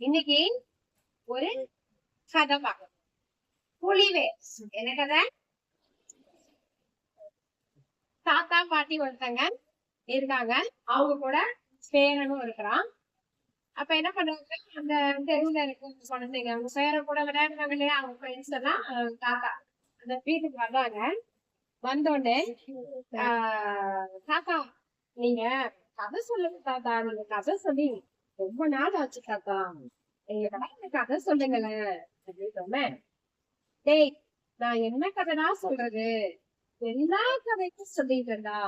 இன்னைக்கு ஒரு கதை பார்க்கணும் புலிவே என்ன கதை தாத்தா பாட்டி ஒருத்தங்க இருக்காங்க. அவங்க கூட பேரனும் இருக்கிறான். அப்ப என்ன பண்றாங்க அந்த தெருவுல இருக்க குழந்தைங்க அவங்க பேரை கூட விளையாடுறாங்க இல்லையா? அவங்க ஃப்ரெண்ட்ஸ் எல்லாம் தாத்தா அந்த வீட்டுக்கு வந்தாங்க வந்தோடனே ஆஹ், தாத்தா நீங்க கதை சொல்லுங்க தாத்தா. நீங்க கதை சொல்லி ரொம்ப நாள் ஆச்சு தாத்தா எங்களுக்கெல்லாம் கதை சொல்லுங்களேன் அப்படின்னு சொன்னேன் டேய் நான் என்ன கதைனா சொல்றது? எல்லா கதைக்கும் சொல்லிட்டேன்டா.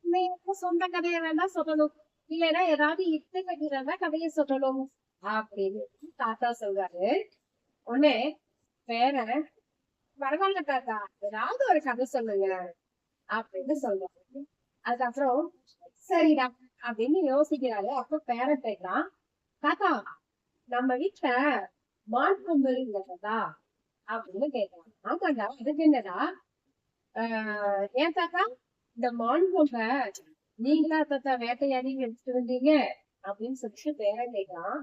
நீ சொந்த கதையை வேணா சொல்லணும். இல்லைன்னா ஏதாவது இட்டு கட்டிடுறதா கதையை சொல்லணும். அப்படின்னு தாத்தா சொல்றாரு. உடனே வேற பரவாயில்ல தாத்தா ஏதாவது ஒரு கதை சொல்லுங்க. அப்படின்னு சொல்றாரு. அதுக்கப்புறம் சரிடா அப்படின்னு யோசிக்கிறாரு. அப்ப பேரன் கேட்கிறான் தாத்தா நம்ம வீட்டுல மான் கொம்பல் இல்லதா அப்படின்னு கேட்கலாம் ஆமாண்டா அதுக்கு என்னடா? ஏன் தாத்தா? இந்த மான் கொம்ப நீங்களா தாத்தா வேட்டையாடி எடுத்துட்டு வந்தீங்க அப்படின்னு சொல்லிட்டு பேரன் கேட்கலாம்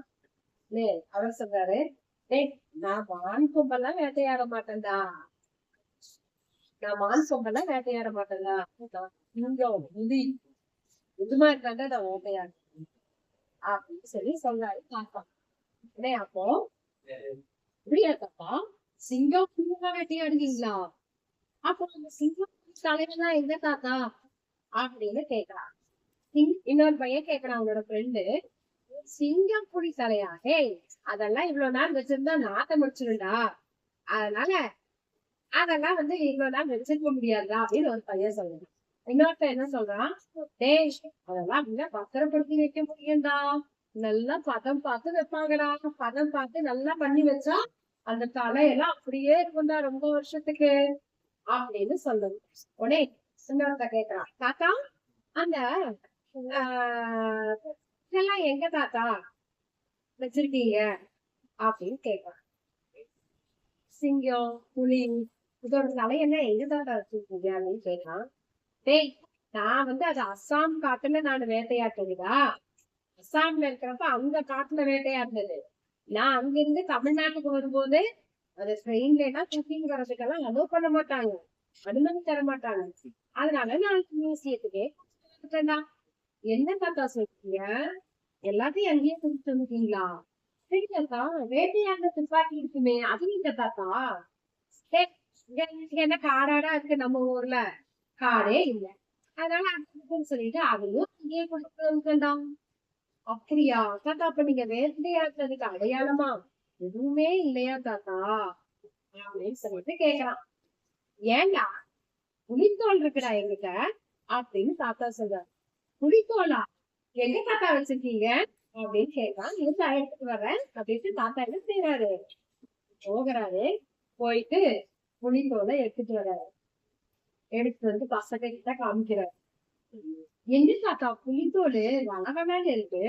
லே, அவர் சொல்றாரு டே நான் மான் கொம்பெல்லாம் வேட்டையாட மாட்டேன்டா. நான் மான் கொம்பெல்லாம் வேட்டையாட மாட்டேன்டா. நான் சிங்கம் புலி. இது மாதிரி தாண்டா நான் வேட்டையாடுறேன் அப்படின்னு சொல்லி சொல்றாரு தாத்தா உடனே அப்போ அப்படியா தாத்தா சிங்கம் புலியெல்லாம் வேட்டையாடுவீங்களா அப்போ அந்த சிங்கம் தலைவனா எங்க தாத்தா? அப்படின்னு கேக்குறான் இன்னொரு பையன் கேக்குறான் அவனோட ஃப்ரெண்டு சிங்கம் புலி தலையா? ஏய் அதெல்லாம் இவ்வளவு நாள் வச்சிருந்தா நாத்த முடிச்சிருண்டா அதனால அதெல்லாம் வந்து இவ்வளவு நாள் வச்சிருக்க முடியாதா அப்படின்னு ஒரு பையன் சொல்றான் இன்னொருத்தன் என்ன சொல்றான் டேய் அதெல்லாம் அப்படின்னா பத்திரப்படுத்தி வைக்க முடியும்டா. நல்லா பதம் பார்த்து வைப்பாங்கடா. பதம் பார்த்து நல்லா பண்ணி வச்சா அந்த தலையெல்லாம் அப்படியே இருக்கும்டா ரொம்ப வருஷத்துக்கு. அப்படின்னு சொல்லணும் உடனே இன்னொருத்த கேக்குறான் தாத்தா அந்த ஆஹ், இதெல்லாம் எங்க தாத்தா வச்சிருக்கீங்க? அப்படின்னு கேக்குறான் சிங்கம் புலி இதோட தலையெல்லாம் எங்க தாத்தா வச்சிருக்கீங்க? அப்படின்னு கேக்குறான் டேய் நான் வந்து அது அஸ்ஸாம் காட்டுல நான் வேட்டையாட்டுறதா அஸ்ஸாம்ல இருக்கிறப்ப அங்க காட்டுல வேட்டையாடுனது. நான் அங்க இருந்து தமிழ்நாட்டுக்கு வரும்போது அது ட்ரெயின்ல எல்லாம் குக்கிங் வரதுக்கெல்லாம் அலோவ் பண்ண மாட்டாங்க. அனுமதி தர மாட்டாங்க. அதனால நான் மியூசியத்துக்கே என்ன தாத்தா சொல்றீங்க? எல்லாத்தையும் அங்கேயே கொடுத்து வந்துட்டீங்களா? சரி தாத்தா துப்பாக்கி இருக்குமே அது நீங்க தாத்தா? என்ன காடாடா இருக்கு நம்ம ஊர்ல? காடே இல்ல. அதனால அதுக்குன்னு சொல்லிட்டு அதையும் இங்கேயே கொடுத்துருக்கண்டாம் அப்படியா? தாத்தா அப்ப நீங்க வேட்டையாடுறதுக்கு அடையாளமா? எதுவுமே இல்லையா தாத்தா? அப்படின்னு சொல்லிட்டு கேக்குறான். ஏண்டா? புளித்தோல் இருக்குடா எங்கிட்ட அப்படின்னு தாத்தா சொல்றாரு. புளித்தோலா? எங்க தாத்தா வச்சிருக்கீங்க? அப்படின்னு கேட்கான் இருந்தா எடுத்துட்டு வர்றேன் அப்படின்ட்டு தாத்தா என்ன செய்யறாரு போகிறாரு. போயிட்டு புளித்தோலை எடுத்துட்டு வர்றாரு. எடுத்துட்டு வந்து பசங்க கிட்ட காமிக்கிறாரு. என்ன தாத்தா புலித்தோல் வளவனால இருக்கு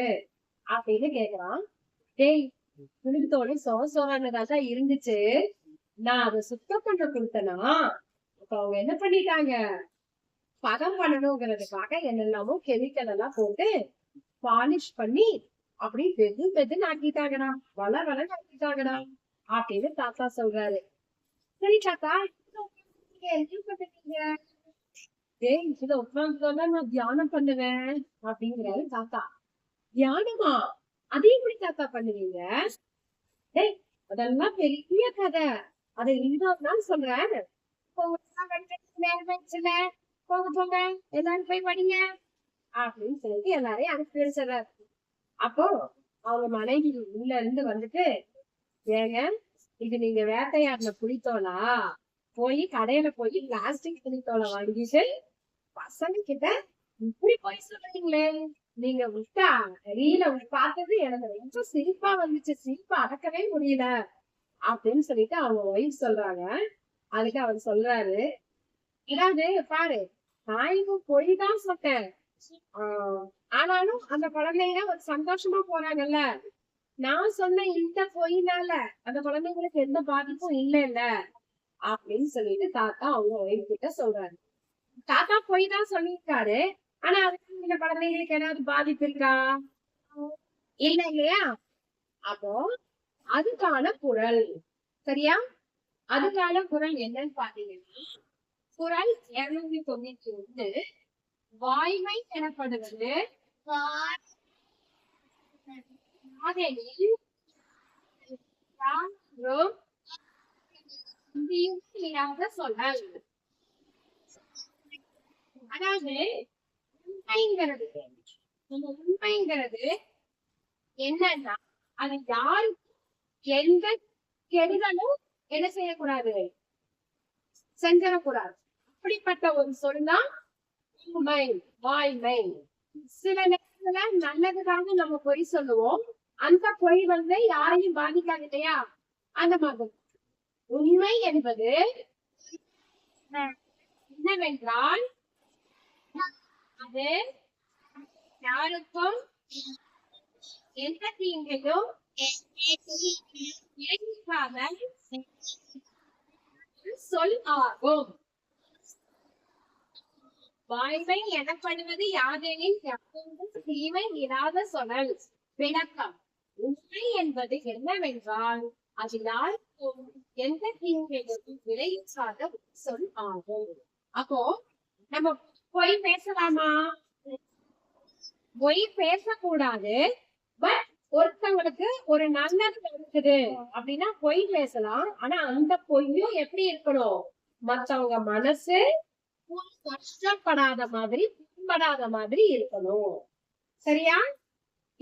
அப்படின்னு கேக்குறான். டேய் புலித்தோல் சோ சோறானதா இருந்துச்சு. நான் அதை சுத்தம் பண்ண கொடுத்தனா அப்ப அவங்க என்ன பண்ணிட்டாங்க? பதம் பண்ணணுங்கிறதுக்காக என்னெல்லாமோ கெமிக்கல் எல்லாம் போட்டு பாலிஷ் பண்ணி அப்படி வெது வெதுன்னு ஆக்கிட்டாங்கடா. வள வள ஆக்கிட்டாங்கடா. அப்படின்னு தாத்தா சொல்றாரு. சரி தாத்தா ஏய் என்ன பண்ணுவீங்க? டேய் இதுல உட்காந்துதான் நான் தியானம் பண்ணுவேன் அப்படிங்கிறாரு தாத்தா. தியானமா? அது எப்படி தாத்தா பண்ணுவீங்க? டேய் அதெல்லாம் பெரிய கதை. அதை இன்னொரு நாள் சொல்றேன் போங்க, நேரம் போங்க எல்லாரும் போய் படிங்க அப்படின்னு சொல்லிட்டு எல்லாரையும் அனுப்பி வச்சிடறாரு. அப்போ அவங்க மனைவி உள்ள இருந்து வந்துட்டு ஏங்க இது நீங்க வேட்டையாடின புளித்தோலா? போய் கடையில போய் பிளாஸ்டிக் துணித்தோலை வாங்கிட்டு பசங்க கிட்ட இப்படி போய் சொல்றீங்களே நீங்க விட்டா ரீல பார்த்தது எனக்கு ரொம்ப சிரிப்பா வந்துச்சு சிரிப்பா அடக்கவே முடியல அப்படின்னு சொல்லிட்டு அவங்க ஒய்ஃப் சொல்றாங்க. அதுக்கு அவர் சொல்றாரு ஏதாவது பாரு நான் இப்போ பொய் தான் சொன்னேன். ஆஹ் ஆனாலும் அந்த குழந்தைங்க ஒரு சந்தோஷமா போறாங்கல்ல. நான் சொன்ன இந்த பொய்னால அந்த குழந்தைங்களுக்கு எந்த பாதிப்பும் இல்லைல்ல. அப்படின்னு சொல்லிட்டு தாத்தா அவங்க ஒய்ஃப் கிட்ட சொல்றாரு. தாத்தா பொய் தான் சொல்லியிருக்காரு. ஆனா அதுக்கு இந்த குழந்தைங்களுக்கு ஏதாவது பாதிப்பு இருக்கா? இல்ல இல்லையா? அப்போ அதுக்கான குரல். சரியா? அதுக்கான குரல் என்னன்னு பாத்தீங்கன்னா குரல் இருநூத்தி தொண்ணூத்தி ஒண்ணு வாய்மை எனப்படுவது காதலில் யாரும் சிந்தியும் இல்லாத சொல்லல் அதாவது உண்மைங்கிறது நம்ம உண்மைங்கிறது என்னன்னா அது யாருக்கும் எந்த கெடுதலும் என்ன செய்யக்கூடாது? செஞ்சிடக்கூடாது அப்படிப்பட்ட ஒரு சொல்தான் உண்மை வாய்மை. சில நேரத்துல நல்லதுக்காக நம்ம பொய் சொல்லுவோம். அந்த பொய் வந்து யாரையும் பாதிக்காது இல்லையா? அந்த மாதிரி. உண்மை என்பது என்னவென்றால் அது யாருக்கும் எந்த தீங்கையும் சொல் ஆகும். வாய்மை எனப்படுவது யாதெனில் எப்போதும் தீமை இராத சொல் விளக்கம். உண்மை என்பது என்னவென்றால் அது யாருக்கும் எந்த தீங்கையும் விளைவிக்காத சொல் ஆகும். அப்போ நம்ம பொய் பேசலாமா? பொய் பேசக்கூடாது பட் ஒருத்தவங்களுக்கு ஒரு நல்லது இருக்குது அப்படின்னா பொய் பேசலாம். ஆனா அந்த பொய்யும் எப்படி இருக்கணும்? மத்தவங்க மனசு கஷ்டப்படாத மாதிரி புண்படாத மாதிரி இருக்கணும். சரியா?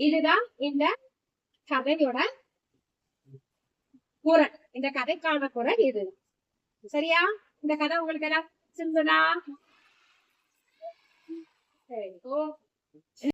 இதுதான் இந்த கதையோட குரல் இந்த கதைக்கான குரல் இது. சரியா? இந்த கதை உங்களுக்கு எல்லாம் சிந்தனா சரி ஓ